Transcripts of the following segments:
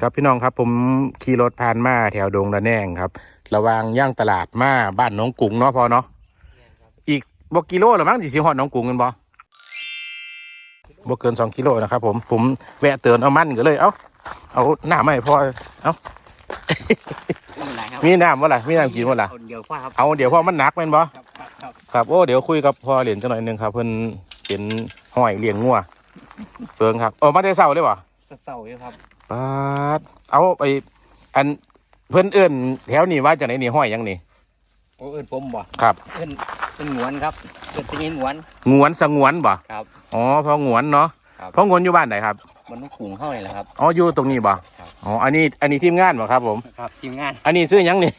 ครับพี่น้องครับผมขี่รถผ่านมาแถวดงระแนงครับ ระหวางย่างตลาดมาบ้านหน้องกุ้งเนาะพอเนาะอีกบกิโลหรือมั้งที่สิฮอดหน้องกุ้งกันบ่บ่เกินสองกิโลนะครับผมผมแวะเตือนเอามันก็เลย เอ้าเอาหน้าไม่พอเอ้าไม่เป็นไรครับมีน้ำวะล่ะมีน้ำกินวะล่ะเอาเดียวกว่าครับเอาเดี๋ยวพอมันหนักแม่นบ่ครับครับครับครับโอ้เดี๋ยวคุยกับพ่อเหรียญจังหน่อยหนึงครับ เพิ่นเป็นห้อยเลี้ยงงัวเปิงครับโอ้มาได้เศร้าเลยบ่ก็เศร้าอยู่ครับ ปาดเอาไปอันเพื่อนเอื่นแถวนี้ว่าจากไหนนี่ห้อยหยังนี่โอ้เอินผมบ่ครับเอินเป็นหงวนครับเอินเป็นหงวนงวนสงวนบ่ครับ อ๋อพองวนเนาะครับ พองวนอยู่บ้านไหนครับมันต้องขุงเข้าเลยแหละครับ อ๋ออยู่ตรงนี้บ่ครับอ๋ออันนี้อันนี้ทีมงานบ่ครับ ผม ครับทีมงานอันนี้ซื้อหยังนี่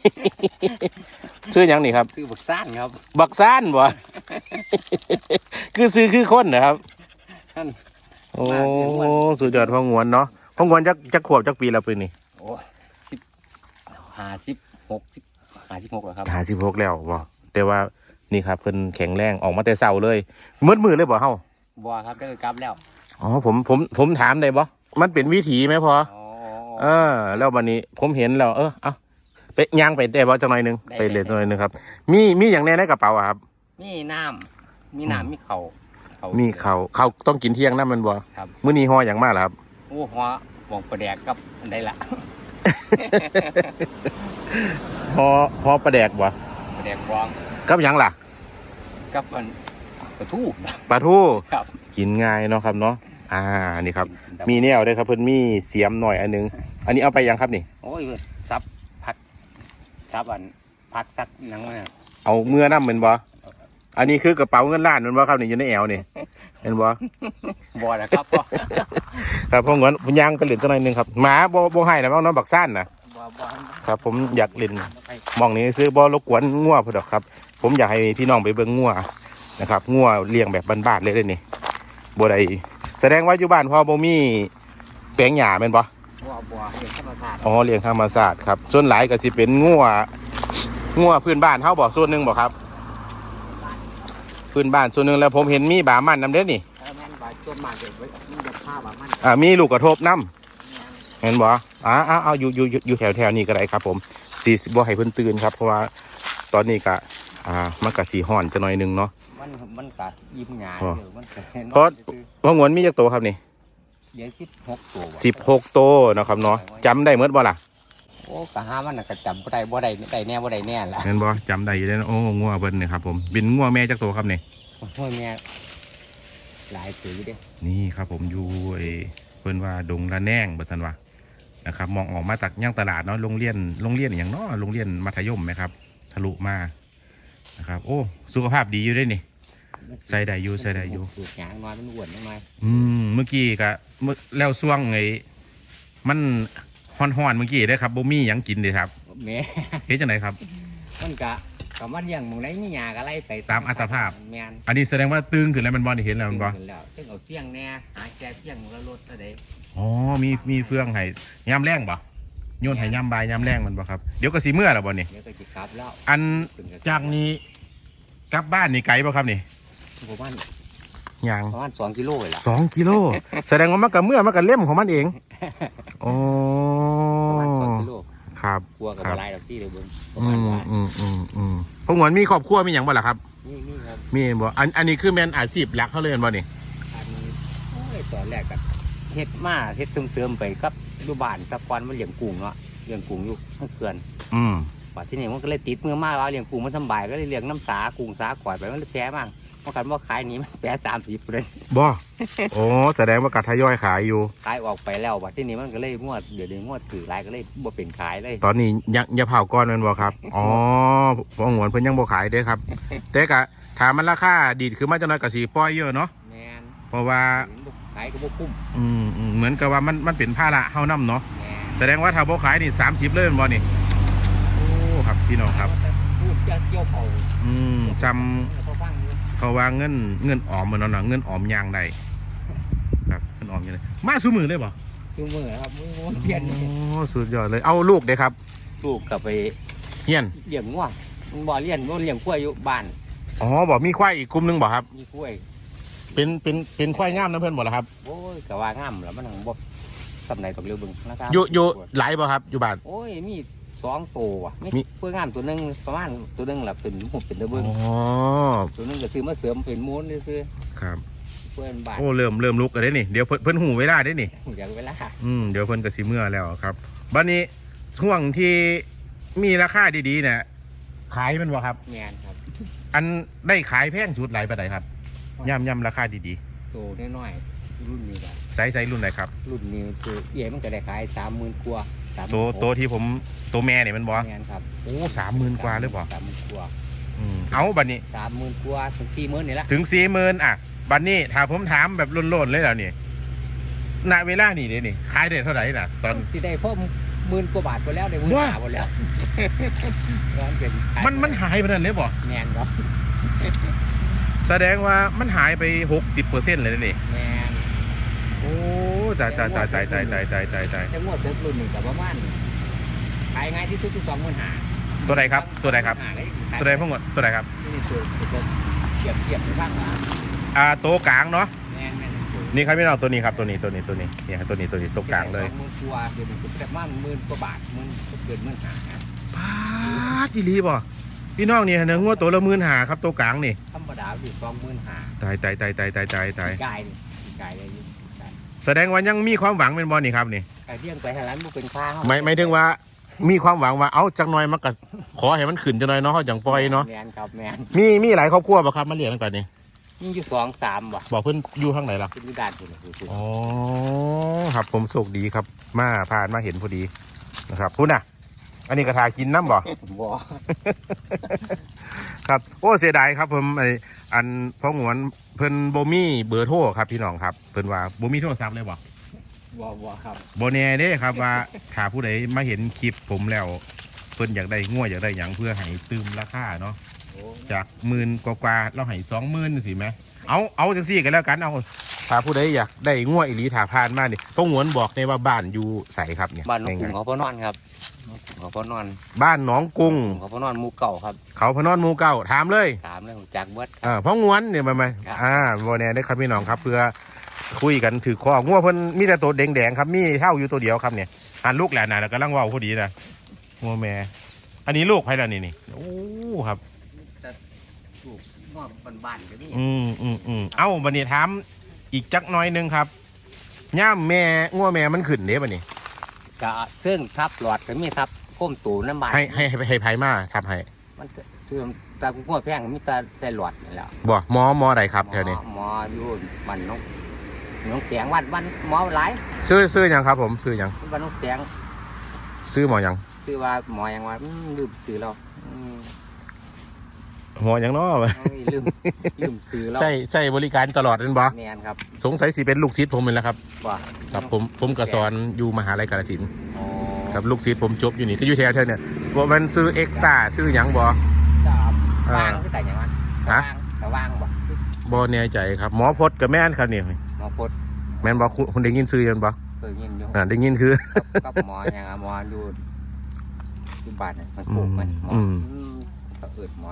ซื้อหยังนี่ครับ ซื้อบักซ่านครับบักซ่านบ่ คือซื้อคือคนนะครับ ท่าน โอ้สุดยอดพองวนเนาะ พองวนจักจักขวบจักปีละปีนี่โอ้สิบห้าสิบหกสิบห้าสิบหกแล้วครับหาสิบหกแล้วบ่แต่ว่านี่ครับเพิ่นแข็งแรงออกมาแต่เช้าเลยมืดมือเลยบ่เฮาบัวครับก็คือกลับแล้วอ๋อผมผมผมถามได้บ่มันเป็นวิถีไหมพออ๋อเออ แล้ววันนี้ผมเห็นแล้วเออเอาไปย่างไปได้บ่จังหน่อยหนึงได้ไปเล่นได้หน่อยหนึงครับ มีมีอย่างแน่ในกระเป๋าอะครับ มีน้ำมีน้ำมีเข่าเขามีเขาวเขาวต้องกินเที่ยงนะมันบ่ครับมื้อนี้ห่ออย่างมากเหรอครับ โอ้หัวหวงประแดกกับอันใดละห่อห่อปลาแดกบ่ประแดกวางกับหยังล่ะกับอันกระทู้ปลาทูครับกินง่ายเนาะครับเนาะอ่านี่ครับกินแต่มีแนวด้วยครับเพิ่นมีเสียมหน่อยอันหนึง อันนี้เอาไปยังครับนี่ โอ้ยซับพักซับอันพักซักหนังมาเอาเมื่อน้ำเหมือนบ่อันนี้คือกระเป๋าเงินล้านแมันบ่ครับนี่อยู่ในแอวนี่ เห็นบ่บอนะครับพ่อครับผมงั้นผมย่างไปเล่นจังหน่อยหนึงครับหมาบ่บ่ให้นะบ้างเนาะบักซ่านน่ะบอบอครับ ผมอยากเล่นหมองนี้ซื้อบอรบกวนงัวพอดอกครับ ผมอยากให้พี่น้องไปเบิ่งงัวนะครับงัวเลี้ยงแบบบ้านๆเลยเลยนี่บ่ได้แสดงว่าอยู่บ้านพ่อบ่มีแปลงหญ้าแม่นบ่บอบอเห็นธรรมชาติอ๋อเลี้ยงธรรมชาติครับส่วนหลายก็สิเป็นงัวงัวพื้นบ้านเฮาบ่ส่วนหนึงบ่ครับ พื้นบ้านส่วนหนึงแล้วผมเห็นมีบามันนำเด้อนี่ถ้าแม่นบาต้นมาเด็กไว้มันจะผ้าบามันอ่ามีลูกกระทบนํเห็นบ่อ่าเอาเอาอยู่อยู่อยู่อยู่แถวๆนี้ก็ได้ครับผมสิบ่ให้เพิ่นตื่นครับ เพราะว่าตอนนี้ก็อ่ามันก็สิฮ้อนจักหน่อยหนึงเนาะ มันมันกัดยิ้มหยาอ๋อเดี๋ยวมันกัดแน่นอนเพราะพ่องวนมีจักโตครับนี่เดี๋ยวสิบหกตัวสิบหกโตเนาะครับเนาะจำได้เมื่อบ่ล่ะโอ้กะห้ามันน่ะกะจำบ่ได้บ่ได้ได้แน่บ่ได้แน่ล่ะเห็นบ่จำได้อยู่เลยโอ้งัวเบิ้นเนี่ยครับผมเป็นงัวแม่จักโตครับนี่โอ้ยแม่หลายตัวอยู่เด้นี่ครับผมอยู่ไอ้เพิ่นว่าดงละแนงบัดทันว่านะครับ มองออกมาจากย่างตลาดเนาะโรงเรียนโรงเรียนอย่างเนาะโรงเรียนมัธยมไหมครับ ทะลุมานะครับ โอ้ สุขภาพดีอยู่เด้วยนี่ใส่ได้อยู่ใส่ได้อยู่สูตรหยางน้อยมันอ้วนน้อยอืมเมื่อกี้ก็เมื่อแล้วช่วงไอ้มัน ฮ้อนๆเมื่อกี้ได้อครับบ่มีหยังกินเลยครับแม่ เฮ็ดจังไดครับ มันกะกะมันเลี้ยงหมึงได้มีหยาก็ไล่ไปตามอัตภาพ แม่นอันนี้แสดงว่าตึงขึ้นแล้วมันบอลเห็นแล้วมันบอลขึ้แล้วซึ่งเอาเที่ยงแน่หาแกเที่ยงแล้วลดซะได้อ๋อมีมีเฟืองให้ยามแรงบ่โยนให้ยามบายยามแรงมันบ่ครับเดี๋ยวก็สีเมื่อแล้วบ่นี่เดี๋ยวก็สิกลับแล้วอันขึ้นบจากนี้กลับบ้านนี่ไกลบ่ครับนี่ประมาณยางประมาณ2กิโลเลยล่ะ สองกิโล แสดงว่ามันก็เมื่อมันก็เล่มของมันเองอ๋อ ประมาณ2กิโล ครับกลัวกับครับบ่หลายดอกที่เด้อเบิ่งประอืมาณมว่าอืมอืมอืมพวกหวนมีครอบครัวมีหยังบ่ล่ะครับ นี่นี่ครับมีบ่อันอันนี้คือแม่นอาชีพหลักเขาเลยแม่นบ่นี่อันโอ้ยตอนแรกก็เฮ็ดมาเฮ็ดเสริมๆไปกับอยู่บ้านแตะกอนมันเลี้ยงกุ้งเนาะเลี้ยงกุ้งอยู่ทั้งเขื่อนอืมปัจที่นี่มันก็เลยติดมือมากว่าเลี้ยงกุ้งมันสำบายก็เลยเลี้ยงน้ำสากุ้งสาก่อยไปมันเลยแพ้มั่ง เพราะกันว่าขายหนี้มันแพ้สามสิบเลยบ่โอ้แสดงว่ากัดทยอยขายอยู่ ขายออกไปแล้วปัจที่นี่มันก็เลยงวดเดี๋ยวนี้งวดถือรายก็เลยบ่เป็นขายเลย ตอนนี้ยังอย่าเผาก้อนแมันบ่ครับ อ๋อพวกหวนเพิ่นยังบ่ขายเด้อครับ แต่กะถามมันราคาดีดคือมาจังน้อยก็สิปล่อยเยอะเนาะแมนเพราะว่าขายก็บ่คุ้มอืมอืมเหมือนกับว่ามันมันเป็นภาระเฮานํเนาะแมนแสดงว่าถ้าบ่ขายนี่30เลยแม่นบ่นี่โอ้ครับพี่น้องครับพูดจะเกี่ยวเผาอืมจำ เขาฟังอยู่เขาว่าเงินเงินออมเหมือนเนาะเงินออมยางใดครับเงินออมยังไงมาสู้มือเลยบ่คือมือครับมือมันเปลี่ยนโอ้สุดยอดเลยเอาลูกเด้ครับ ลูกกลับไปเฮียนเลี้ยงงัวมันบ่เลี้ยงมันเลี้ยงกล้วยอยู่บ้านอ๋อบ่มีควายอีกกลุ่มหนึงบ่ครับมีกล้วยเป็นเป็นเป็นควายงามนะเพิ่นบ่ล่ะครับโอ้ยก็ว่างามแล้วมันหังบ่สำไหนตกเรือบึงราคาอยู่อยู่หลายบ่ครับอยู่บ้านโอ้ยมี สองตัวว่ะมีมี เพื่องามตัวหนึงประมาณตัวหนึงแหละเป็นหุบเป็นเรือบึงอ๋อตัวหนึงก็ซื้อมาเสริมเป็นมูนซื้อครับๆเพื่อนบ้านโอ้เริ่มเริ่มลุกกันได้นี่เดี๋ยวเพิ่นเพิ่นหูเวลาได้นี่ อย่างเวลาอืมเดี๋ยวเพิ่นก็สิเมื่อแล้วครับบัดนี้ช่วงที่มีราคาดีๆเนี่ยขายมันบ่ครับ แมนครับ อันได้ขายแพงสุดหลายปานใดครับย่ำย่ำราคาดีตัวน้อยๆรุ่นนี้แบบๆไซส์ไซส์รุ่นไหนครับรุ่นนี้ตัวเอ๋มันก็ได้ขายสามหมื่นกว่าสามตัวตัวที่ผมตัวแม่เนี่ยมันบ่แมนครับโอ้สามหมื่นกว่าเลยบ่สามหมื่นกว่าอืมเอาบัดนี้สามหมื่นกว่าถึงสี่หมื่นนี่ละถึงสี่หมื่นอะบัดนี้ถ้าผมถามแบบโล่นๆเลยแล้วนี่ณเวลานี่เด้นี่ขายได้เท่าไหร่น่ะ ตอนที่ได้เพิ่มหมื่นกว่าบาทไปแล้วได้หมื่นว้าหาหมดแล้วร้อนเป็นขายมันมันหายไปนั่นเลยบ่แมนครับแสดงว่ามันหายไปหกสิบเปอร์เซ็นต์เลยนะนี่แมนโอ้ ตายตายตายตายตายตายตายตายตายจะงวดเด็กรุ่นหนึ่งกับประมาณขายง่ายที่สุดคือสองหมื่นหาตัวใดครับตัวใดครับ ตัวใดพ่อหมดตัวใดครับนี่ตัวเทียบเทียบข้างอ่าตัวกลางเนาะนี่ครับพี่น้องตัวนี้ครับตัวนี้ตัวนี้ตัวนี้เนี่ยตัวนี้ตัวนี้ตัวกลางเลยมื่นกว่าเดี๋ยวนี้ก็ประมาณหมื่นกว่าบาทมื่นเกินหมื่นหาพาดอีหลีบ่พี่น้องนี่เนื้องวดตัวละหมื่นหาครับตัวกลางนี่ธรรมดาอยู่สองหมื่นหาตายตายตายตายตายตายตายกายนี่กายเลย แสดงว่ายังมีความหวังเป็นบอลนี่ครับนี่กายเลี้ยงไปให้ร้านบุเป็นข้าวไม่ไม่ถึงว่ามีความหวังว่าเอาจังหน่อยมันก็ขอให้มันขึ้นจังหน่อยเนาะเขาจังปล่อยเนาะแมนครับแมนมีมีหลายครอบครัวป่ะครับมาเลี้ยงกันก่อนนี่มีอยู่สองสามว่ะบอกเพื่อนอยู่ข้างไหนล่ะเป็นวิดานคุณคือคุณอ๋อครับผมโชคดีครับ มาผ่านมาเห็นพอดีนะครับคุณน่ะ อันนี้กระทากินน้ำบ่ บ่ ครับโอ้เสียดายครับผมไอ อันพ่อหงวนเพิ่นโบมี่เบอร์โทรครับพี่น้องครับเพิ่นว่าโบมี่โทรศัพท์เลยบ่บ่บ่ครับโบแน่เด้ครับว่าถ้าผู้ใดมาเห็นคลิปผมแล้ว เพิ่นอยากได้ง่วอยากได้หยังเพื่อให้ตืมราคาเนาะโอ้ จากหมื่นกว่าๆเราให้สองหมื่นสิไหมเอาเอาจังซี่กันแล้วกันเอาถ้าผู้ใดอยากได้ง่วอีหลีถ้าผ่านมานี่พ่อหงวนบอกในว่าบ้านอยู่ใสครับเนี่ยบ้านน้องกรุงง่ายเขาพ่อนอนครับเขาพ่อนอนๆบ้านหนองกรุงเขาพ่อนอนหมูเก่าครับ เขาพนอนหมูเก้าถามเลยถามเลยผมจากเบิดอ่าพ่องวนเนี่ยมาไหมครับอ่าโบแน่ได้อครับพี่น้องครับเพื่อคุยกันถือข้อง่วเพิ่นมีแต่ตัวแดงๆครับมีเท่าอยู่ตัวเดียวครับเนี่ยหันลูกแหละนะแล้วกำลังเว่าพอดีนะงัวแม่ อันนี้ลูกใครล่ะนี่นี่โอ้ครับ ถูกนอนบ้านๆก็มีอืมอืมอืมเอ้าบันนี้ถามอีกจักหน้อยหนึงครับย่ามแม่งัวแม่มันขึ้นเด้บันนี้ ก็ซึ่งทับหลอดก็มีทับก้มตูน้ำบานให้ให้ให้ให้ไผมาครับให้มันก็คือตากุ้งหัวแพงมีแต่แต่หลอดนี่แหล้วบ่หมอหมอใดครับแถวนี้หมออยู่บ้านน้องน้องเสียงวันวันหมอหลายซื้อซื้อหยังครับ ผมซื้อหยังบ้านน้องเสียงซื้อหมอหยัง คือว่าหมอยังว่าอืมลืมซื้อเราอืม หมอหยังเนาะเอ้ยลืมลืมซื้อเราใช่ใช่บริการตลอดนั่นบ่แมนครับสงสัยสิเป็นลูกศิษย์ผมเป็นแหล้วครับว่าครับผมผมก็สอนอยู่มหาลัยกาฬสินธุ์อ๋อครับลูกศิษย์ผมจบอยู่นี่ก็อยู่แถวๆเนี่ยว่ามันซื้อเอ็กซ์ตร้าซื้อหยังบ่จับอ่า ว่างคือแต่ยังวะฮะ ว่างแต่ว่างบ่บ่แน่ใจครับหมอพดกับแม่นครับนี่หมอพดแม่นบ่คุณคุณได้ยินซื้อยันบ่เคยยินอยู่อ่าได้ยินคือ กับหมอยังอะหมออยู่ที่บ้านน่ะมันปลูกมันหมออืมอืมก็เอิดหมอ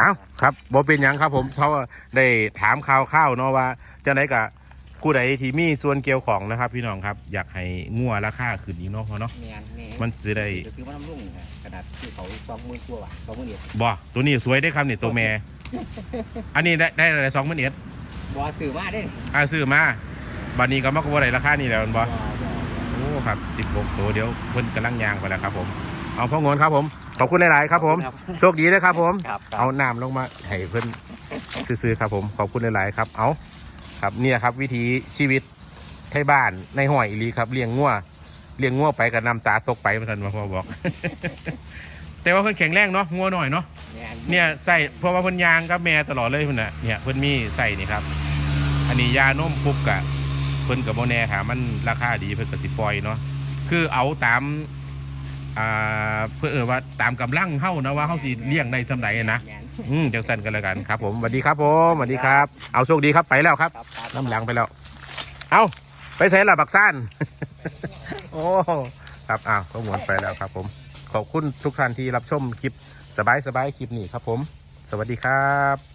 เอ้าครับบ่เป็นหยังครับผมเขาได้ถามข่าวๆเนาะว่าจังไดก็ผู้ใดที่มีส่วนเกี่ยวของนะครับ พี่น้องครับ อยากให้งัวราคาขึ้นอีกเนาะพอเนาะแมนนี่มันสิได้ก็คือมันน้ำรุ่งนะขนาดที่เขาสองหมื่นกว่าบาทสองหมื่นเอ็ดบ่ตัวนี้สวยได้อครับนี่ตัวแม่ อันนี้ได้ได้อะไรสองหมื่นเอ็ดบ่ซื้อมาเด้อ่าซื้อมาบัดนี้ก็มาก็บ่ได้ราคานี่แล้วแม่นบ่ บ่ โอ้ครับ 16 ตัวเดี๋ยวเพิ่นกำลังยางไปแล้วครับผม เอาพ่องนครับผม ขอบคุณหลาย ๆ ครับผม ครับโชคดีนะครับผม ครับครับ เอาน้ำลงมาให้เพิ่นซื้อๆครับผม ขอบคุณหลาย ๆ ครับ เอาครับเนี่ยครับวิถีชีวิตไทยบ้านในห้อยอีหลีครับเลี้ยงงัวเลี้ยงงัวไปกับน้ำตาตกไปเหมือนกันมาพ่อบอก แต่ว่าเพิ่นแข็งแรงเนาะงัวหน่อยเนาะ แม่นเนี่ยใส่เพราะว่าเพิ่นยางกับแม่ตลอดเลยเพิ่นน่ะเนี่ยเพิ่นมีใส่นี่ครับ อันนี้ยานมปุ๊บกะเพิ่นกับโมแน่ถามมันราคาดีเพิ่นก็สิปล่อยเนาะคือเอาตาม อ่าเพื่อเออว่าตามกำลังเฮานะว่าเฮาสิเลี้ยงได้สำใดนะแม่นอืมจังสั่นกันแล้วกันครับ ผมสวัสดีครับผมสวัสดีครับ เอาโชคดีครับไปแล้วครับครับครับน้ำหลังไปแล้ว เอาไปใส่ละบักซ่าน โอ้ครับอ้าวก็หมุนไปแล้วครับผม ขอบคุณทุกท่านที่รับชมคลิปสบายๆคลิปนี้ครับผม สวัสดีครับ